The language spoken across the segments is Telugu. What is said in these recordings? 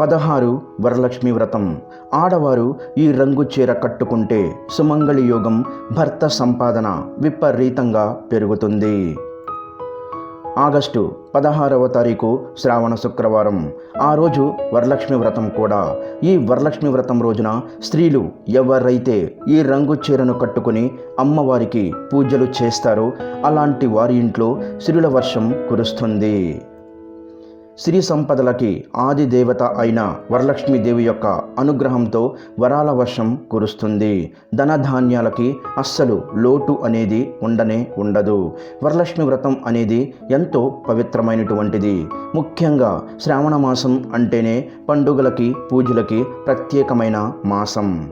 పదహారు వరలక్ష్మి వ్రతం. ఆడవారు ఈ రంగు చీర కట్టుకుంటే సుమంగళి యోగం భర్త సంపాదన విపరీతంగా పెరుగుతుంది. ఆగస్టు పదహారవ తారీఖు శ్రావణ శుక్రవారం. ఆ రోజు వరలక్ష్మి వ్రతం కూడా. ఈ వరలక్ష్మి వ్రతం రోజున స్త్రీలు ఎవరైతే ఈ రంగు చీరను కట్టుకుని అమ్మవారికి పూజలు చేస్తారో అలాంటి వారి ఇంట్లో సిరుల వర్షం కురుస్తుంది. సిరి సంపదలకి ఆది దేవత అయిన వరలక్ష్మీదేవి యొక్క అనుగ్రహంతో వరాల వర్షం కురుస్తుంది. ధనధాన్యాలకి అస్సలు లోటు అనేది ఉండనే ఉండదు. వరలక్ష్మి వ్రతం అనేది ఎంతో పవిత్రమైనటువంటిది. ముఖ్యంగా శ్రావణ మాసం అంటేనే పండుగలకి పూజలకి ప్రత్యేకమైన మాసం.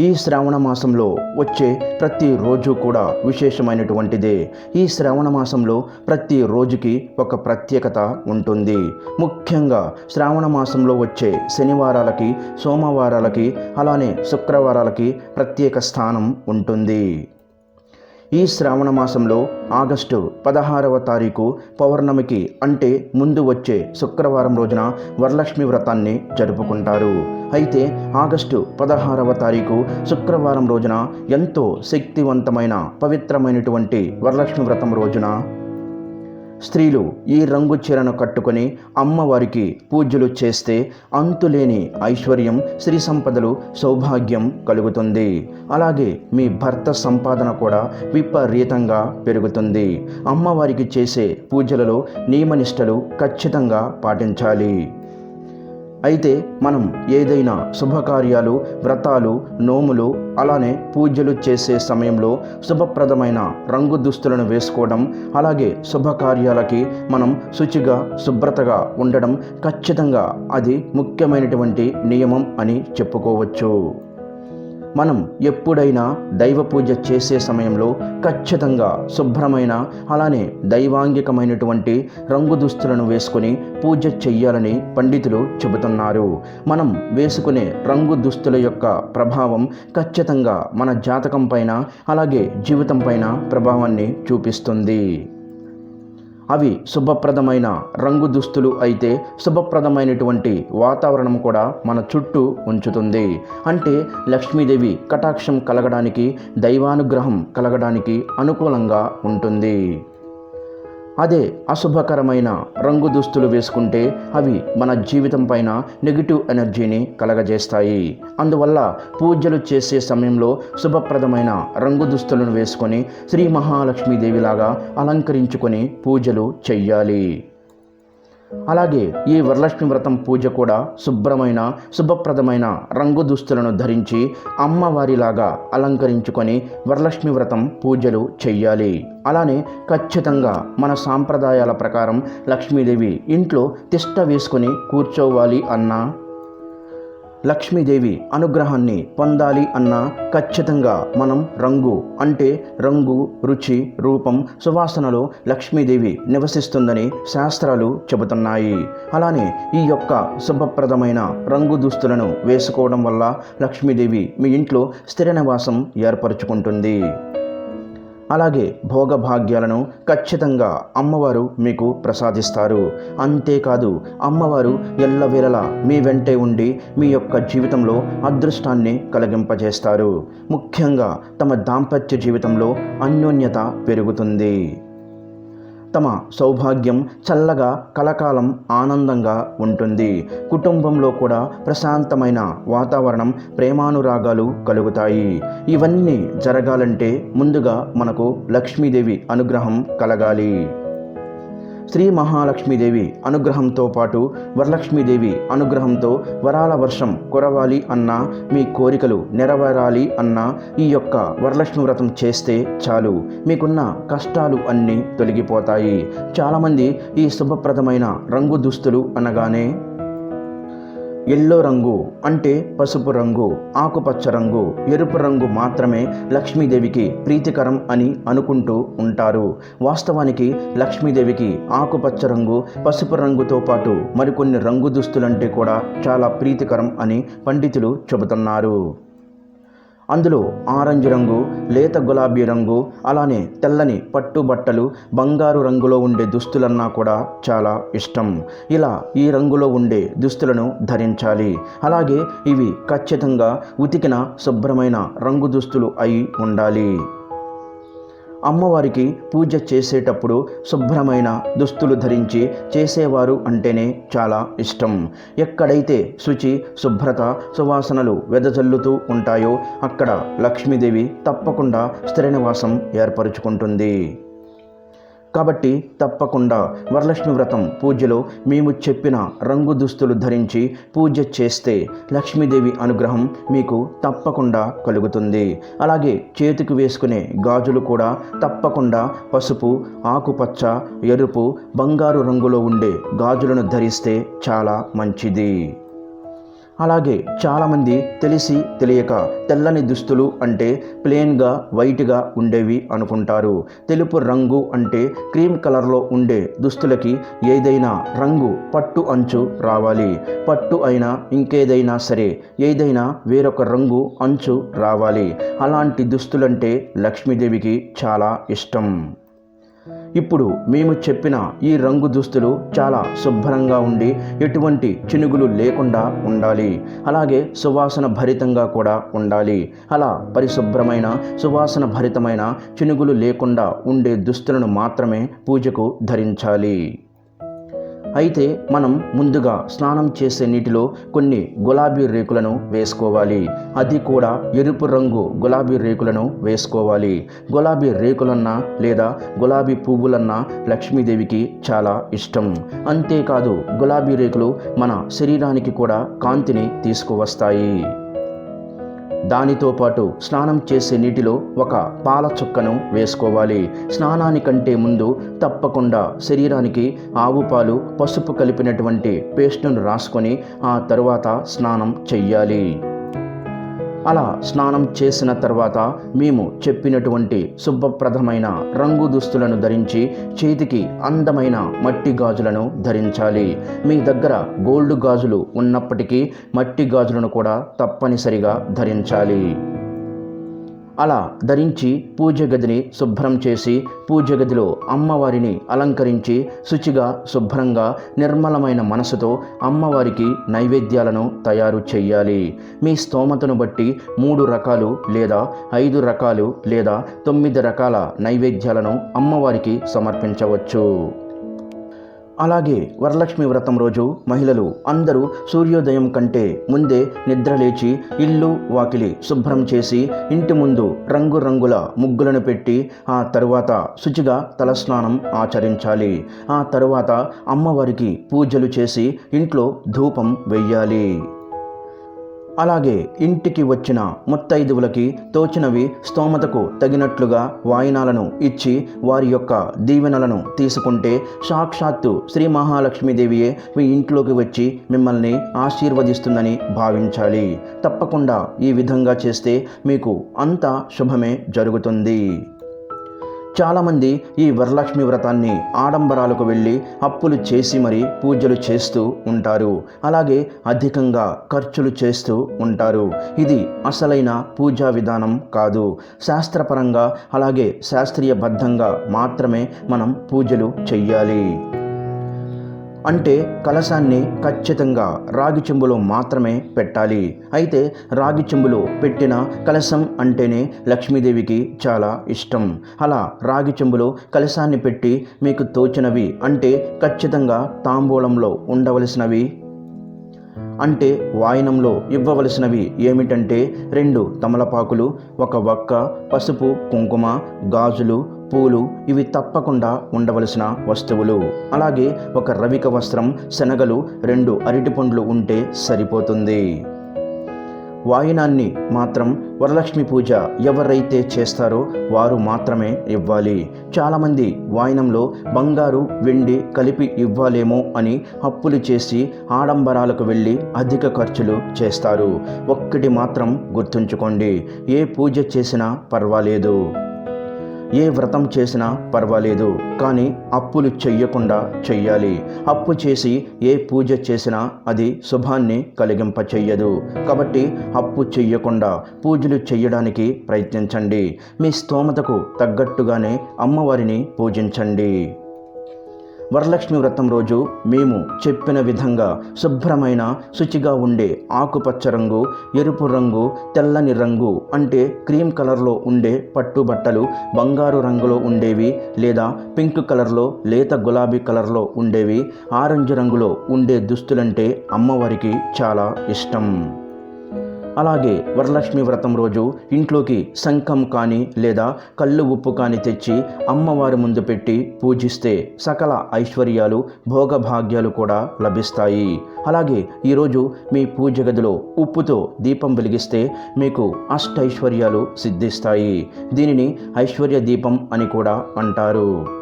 ఈ శ్రావణ మాసంలో వచ్చే ప్రతి రోజు కూడా విశేషమైనటువంటిదే. ఈ శ్రావణ మాసంలో ప్రతి రోజుకి ఒక ప్రత్యేకత ఉంటుంది. ముఖ్యంగా శ్రావణ మాసంలో వచ్చే శనివారాలకి సోమవారాలకి అలానే శుక్రవారాలకి ప్రత్యేక స్థానం ఉంటుంది. ఈ శ్రావణ మాసంలో ఆగస్టు పదహారవ తారీఖు పౌర్ణమికి అంటే ముందు వచ్చే శుక్రవారం రోజున వరలక్ష్మి వ్రతాన్ని జరుపుకుంటారు. అయితే ఆగస్టు పదహారవ తారీఖు శుక్రవారం రోజున ఎంతో శక్తివంతమైన పవిత్రమైనటువంటి వరలక్ష్మి వ్రతం రోజున స్త్రీలు ఈ రంగు చీరను కట్టుకొని అమ్మవారికి పూజలు చేస్తే అంతులేని ఐశ్వర్యం శ్రీ సంపదలు సౌభాగ్యం కలుగుతుంది. అలాగే మీ భర్త సంపాదన కూడా విపరీతంగా పెరుగుతుంది. అమ్మవారికి చేసే పూజలలో నియమనిష్టలు ఖచ్చితంగా పాటించాలి. అయితే మనం ఏదైనా శుభకార్యాలు వ్రతాలు నోములు అలానే పూజలు చేసే సమయంలో శుభప్రదమైన రంగు దుస్తులను వేసుకోవడం అలాగే శుభకార్యాలకి మనం శుచిగా శుభ్రతగా ఉండడం ఖచ్చితంగా అది ముఖ్యమైనటువంటి నియమం అని చెప్పుకోవచ్చు. మనం ఎప్పుడైనా దైవ పూజ చేసే సమయంలో ఖచ్చితంగా శుభ్రమైన అలానే దైవాంగికమైనటువంటి రంగు దుస్తులను వేసుకొని పూజ చెయ్యాలని పండితులు చెబుతున్నారు. మనం వేసుకునే రంగు దుస్తుల యొక్క ప్రభావం ఖచ్చితంగా మన జాతకం పైన అలాగే జీవితం పైన ప్రభావాన్ని చూపిస్తుంది. అవి శుభప్రదమైన రంగు దుస్తులు అయితే శుభప్రదమైనటువంటి వాతావరణం కూడా మన చుట్టూ ఉంచుతుంది. అంటే లక్ష్మీదేవి కటాక్షం కలగడానికి దైవానుగ్రహం కలగడానికి అనుకూలంగా ఉంటుంది. అదే అశుభకరమైన రంగు దుస్తులు వేసుకుంటే అవి మన జీవితం పైన నెగిటివ్ ఎనర్జీని కలగజేస్తాయి. అందువల్ల పూజలు చేసే సమయంలో శుభప్రదమైన రంగు దుస్తులను వేసుకొని శ్రీ మహాలక్ష్మీదేవిలాగా అలంకరించుకొని పూజలు చెయ్యాలి. అలాగే ఈ వరలక్ష్మి వ్రతం పూజ కూడా శుభ్రమైన శుభప్రదమైన రంగు దుస్తులను ధరించి అమ్మవారిలాగా అలంకరించుకొని వరలక్ష్మి వ్రతం పూజలు చెయ్యాలి. అలానే ఖచ్చితంగా మన సాంప్రదాయాల ప్రకారం లక్ష్మీదేవి ఇంట్లో తిష్ట వేసుకొని కూర్చోవాలి అన్నా. లక్ష్మీదేవి అనుగ్రహాన్ని పొందాలి అన్న ఖచ్చితంగా మనం రంగు అంటే రంగు రుచి రూపం సువాసనలో లక్ష్మీదేవి నివసిస్తుందని శాస్త్రాలు చెబుతున్నాయి. అలానే ఈ యొక్క శుభప్రదమైన రంగు దుస్తులను వేసుకోవడం వల్ల లక్ష్మీదేవి మీ ఇంట్లో స్థిర నివాసం ఏర్పరచుకుంటుంది. అలాగే భోగభాగ్యాలను ఖచ్చితంగా అమ్మవారు మీకు ప్రసాదిస్తారు. అంతేకాదు అమ్మవారు ఎల్లవేళలా మీ వెంటే ఉండి మీ యొక్క జీవితంలో అదృష్టాన్ని కలిగింపజేస్తారు. ముఖ్యంగా తమ దాంపత్య జీవితంలో అన్యోన్యత పెరుగుతుంది. తమ సౌభాగ్యం చల్లగా కలకాలం ఆనందంగా ఉంటుంది. కుటుంబంలో కూడా ప్రశాంతమైన వాతావరణం ప్రేమానురాగాలు కలుగుతాయి. ఇవన్నీ జరగాలంటే ముందుగా మనకు లక్ష్మీదేవి అనుగ్రహం కలగాలి. శ్రీ మహాలక్ష్మీదేవి అనుగ్రహంతో పాటు వరలక్ష్మీదేవి అనుగ్రహంతో వరాల వర్షం కురవాలి అన్నా మీ కోరికలు నెరవేరాలి అన్నా ఈ యొక్క వరలక్ష్మి వ్రతం చేస్తే చాలు. మీకున్న కష్టాలు అన్నీ తొలగిపోతాయి. చాలామంది ఈ శుభప్రదమైన రంగు దుస్తులు అనగానే ఎల్లో రంగు అంటే పసుపు రంగు ఆకుపచ్చ రంగు ఎరుపు రంగు మాత్రమే లక్ష్మీదేవికి ప్రీతికరం అని అనుకుంటూ ఉంటారు. వాస్తవానికి లక్ష్మీదేవికి ఆకుపచ్చ రంగు పసుపు రంగుతో పాటు మరికొన్ని రంగు దుస్తులంటే కూడా చాలా ప్రీతికరం అని పండితులు చెబుతున్నారు. అందులో ఆరెంజ్ రంగు లేత గులాబీ రంగు అలానే తెల్లని పట్టు బట్టలు బంగారు రంగులో ఉండే దుస్తులన్నా కూడా చాలా ఇష్టం. ఇలా ఈ రంగులో ఉండే దుస్తులను ధరించాలి. అలాగే ఇవి ఖచ్చితంగా ఉతికిన శుభ్రమైన రంగు దుస్తులు అయి ఉండాలి. అమ్మవారికి పూజ చేసేటప్పుడు శుభ్రమైన దుస్తులు ధరించి చేసేవారు అంటేనే చాలా ఇష్టం. ఎక్కడైతే శుచి శుభ్రత సువాసనలు వెదజల్లుతూ ఉంటాయో అక్కడ లక్ష్మీదేవి తప్పకుండా స్థిర నివాసం ఏర్పరచుకుంటుంది. కాబట్టి తప్పకుండా వరలక్ష్మి వ్రతం పూజలో మేము చెప్పిన రంగు దుస్తులు ధరించి పూజ చేస్తే లక్ష్మీదేవి అనుగ్రహం మీకు తప్పకుండా కలుగుతుంది. అలాగే చేతికి వేసుకునే గాజులు కూడా తప్పకుండా పసుపు ఆకుపచ్చ ఎరుపు బంగారు రంగులో ఉండే గాజులను ధరిస్తే చాలా మంచిది. అలాగే చాలామంది తెలిసి తెలియక తెల్లని దుస్తులు అంటే ప్లెయిన్గా వైట్గా ఉండేవి అనుకుంటారు. తెలుపు రంగు అంటే క్రీమ్ కలర్లో ఉండే దుస్తులకి ఏదైనా రంగు పట్టు అంచు రావాలి. పట్టు అయినా ఇంకేదైనా సరే ఏదైనా వేరొక రంగు అంచు రావాలి. అలాంటి దుస్తులంటే లక్ష్మీదేవికి చాలా ఇష్టం. ఇప్పుడు మేము చెప్పిన ఈ రంగు దుస్తులు చాలా శుభ్రంగా ఉండి ఎటువంటి చినుగులు లేకుండా ఉండాలి. అలాగే సువాసన భరితంగా కూడా ఉండాలి. అలా పరిశుభ్రమైన సువాసన భరితమైన చినుగులు లేకుండా ఉండే దుస్తులను మాత్రమే పూజకు ధరించాలి. అయితే మనం ముందుగా స్నానం చేసే నీటిలో కొన్ని గులాబీ రేకులను వేసుకోవాలి. అది కూడా ఎరుపు రంగు గులాబీ రేకులను వేసుకోవాలి. గులాబీ రేకులన్నా లేదా గులాబీ పువ్వులన్నా లక్ష్మీదేవికి చాలా ఇష్టం. అంతేకాదు గులాబీ రేకులు మన శరీరానికి కూడా కాంతిని తీసుకువస్తాయి. దానితో పాటు స్నానం చేసే నీటిలో ఒక పాల చుక్కను వేసుకోవాలి. స్నానానికంటే ముందు తప్పకుండా శరీరానికి ఆవు పాలు పసుపు కలిపినటువంటి పేస్టును రాసుకొని ఆ తరువాత స్నానం చెయ్యాలి. అలా స్నానం చేసిన తర్వాత మేము చెప్పినటువంటి శుభప్రదమైన రంగు దుస్తులను ధరించి చేతికి అందమైన మట్టి గాజులను ధరించాలి. మీ దగ్గర గోల్డ్ గాజులు ఉన్నప్పటికీ మట్టి గాజులను కూడా తప్పనిసరిగా ధరించాలి. అలా ధరించి పూజ గదిని శుభ్రం చేసి పూజ గదిలో అమ్మవారిని అలంకరించి శుచిగా శుభ్రంగా నిర్మలమైన మనసుతో అమ్మవారికి నైవేద్యాలను తయారు చేయాలి మీ స్తోమతను బట్టి మూడు రకాలు లేదా ఐదు రకాలు లేదా తొమ్మిది రకాల నైవేద్యాలను అమ్మవారికి సమర్పించవచ్చు. అలాగే వరలక్ష్మి వ్రతం రోజు మహిళలు అందరూ సూర్యోదయం కంటే ముందే నిద్రలేచి ఇల్లు వాకిలి శుభ్రం చేసి ఇంటి ముందు రంగురంగుల ముగ్గులను పెట్టి ఆ తరువాత శుచిగా తలస్నానం ఆచరించాలి. ఆ తరువాత అమ్మవారికి పూజలు చేసి ఇంట్లో ధూపం వెయ్యాలి. అలాగే ఇంటికి వచ్చిన ముత్తైదువులకి తోచినవి స్తోమతకు తగినట్లుగా వాయినాలను ఇచ్చి వారి యొక్క దీవెనలను తీసుకుంటే సాక్షాత్తు శ్రీ మహాలక్ష్మీదేవియే మీ ఇంట్లోకి వచ్చి మిమ్మల్ని ఆశీర్వదిస్తుందని భావించాలి. తప్పకుండా ఈ విధంగా చేస్తే మీకు అంత శుభమే జరుగుతుంది. చాలామంది ఈ వరలక్ష్మి వ్రతాన్ని ఆడంబరాలకు వెళ్ళి అప్పులు చేసి మరీ పూజలు చేస్తూ ఉంటారు. అలాగే అధికంగా ఖర్చులు చేస్తూ ఉంటారు. ఇది అసలైన పూజా విధానం కాదు. శాస్త్రపరంగా అలాగే శాస్త్రీయబద్ధంగా మాత్రమే మనం పూజలు చెయ్యాలి. అంటే కలశాన్ని ఖచ్చితంగా రాగి చెంబులో మాత్రమే పెట్టాలి. అయితే రాగి చెంబులో పెట్టిన కలశం అంటేనే లక్ష్మీదేవికి చాలా ఇష్టం. అలా రాగి చెంబులో కలశాన్ని పెట్టి మీకు తోచినవి అంటే ఖచ్చితంగా తాంబూలంలో ఉండవలసినవి అంటే వాయనంలో ఇవ్వవలసినవి ఏమిటంటే రెండు తమలపాకులు ఒక వక్క పసుపు కుంకుమ గాజులు పూలు ఇవి తప్పకుండా ఉండవలసిన వస్తువులు. అలాగే ఒక రవిక వస్త్రం శనగలు రెండు అరటిపండ్లు ఉంటే సరిపోతుంది. వాయినాన్ని మాత్రం వరలక్ష్మి పూజ ఎవరైతే చేస్తారో వారు మాత్రమే ఇవ్వాలి. చాలామంది వాయినంలో బంగారు వెండి కలిపి ఇవ్వాలేమో అని అప్పులు చేసి ఆడంబరాలకు వెళ్ళి అధిక ఖర్చులు చేస్తారు. ఒక్కటి మాత్రం గుర్తుంచుకోండి ఏ పూజ చేసినా పర్వాలేదు. ఏ వ్రతం చేసినా పర్వాలేదు కానీ అప్పులు చెయ్యకుండా చెయ్యాలి. అప్పు చేసి ఏ పూజ చేసినా అది శుభాన్ని కలిగింప చెయ్యదు కాబట్టి అప్పు చెయ్యకుండా పూజలు చెయ్యడానికి ప్రయత్నించండి. మీ స్తోమతకు తగ్గట్టుగానే అమ్మవారిని పూజించండి. వరలక్ష్మి వ్రతం రోజు మేము చెప్పిన విధంగా శుభ్రమైన శుచిగా ఉండే ఆకుపచ్చ రంగు ఎరుపు రంగు తెల్లని రంగు అంటే క్రీమ్ కలర్లో ఉండే పట్టు బట్టలు బంగారు రంగులో ఉండేవి లేదా పింక్ కలర్లో లేత గులాబీ కలర్లో ఉండేవి ఆరెంజ్ రంగులో ఉండే దుస్తులంటే అమ్మవారికి చాలా ఇష్టం. అలాగే వరలక్ష్మి వ్రతం రోజు ఇంట్లోకి శంఖం కానీ లేదా కళ్ళు ఉప్పు కానీ తెచ్చి అమ్మవారి ముందు పెట్టి పూజిస్తే సకల ఐశ్వర్యాలు భోగభాగ్యాలు కూడా లభిస్తాయి. అలాగే ఈరోజు మీ పూజ గదిలో ఉప్పుతో దీపం వెలిగిస్తే మీకు అష్టైశ్వర్యాలు సిద్ధిస్తాయి. దీనిని ఐశ్వర్య దీపం అని కూడా అంటారు.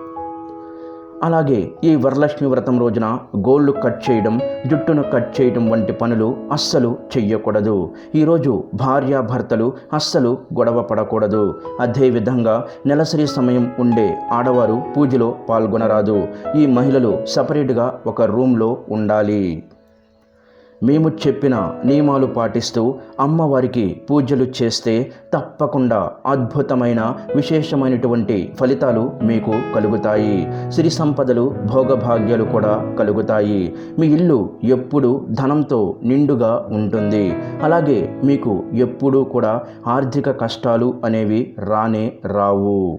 అలాగే ఈ వరలక్ష్మి వ్రతం రోజున గోళ్ళు కట్ చేయడం జుట్టును కట్ చేయడం వంటి పనులు అస్సలు చెయ్యకూడదు. ఈరోజు భార్యాభర్తలు అస్సలు గొడవ పడకూడదు. అదేవిధంగా నెలసరి సమయం ఉండే ఆడవారు పూజలో పాల్గొనరాదు. ఈ మహిళలు సపరేట్గా ఒక రూమ్లో ఉండాలి. మేము చెప్పిన నియమాలు పాటిస్తూ అమ్మవారికి పూజలు చేస్తే తప్పకుండా అద్భుతమైన విశేషమైనటువంటి ఫలితాలు మీకు కలుగుతాయి. సిరి సంపదలు భోగభాగ్యాలు కూడా కలుగుతాయి. మీ ఇల్లు ఎప్పుడు ధనంతో నిండుగా ఉంటుంది. అలాగే మీకు ఎప్పుడూ కూడా ఆర్థిక కష్టాలు అనేవి రానే రావు.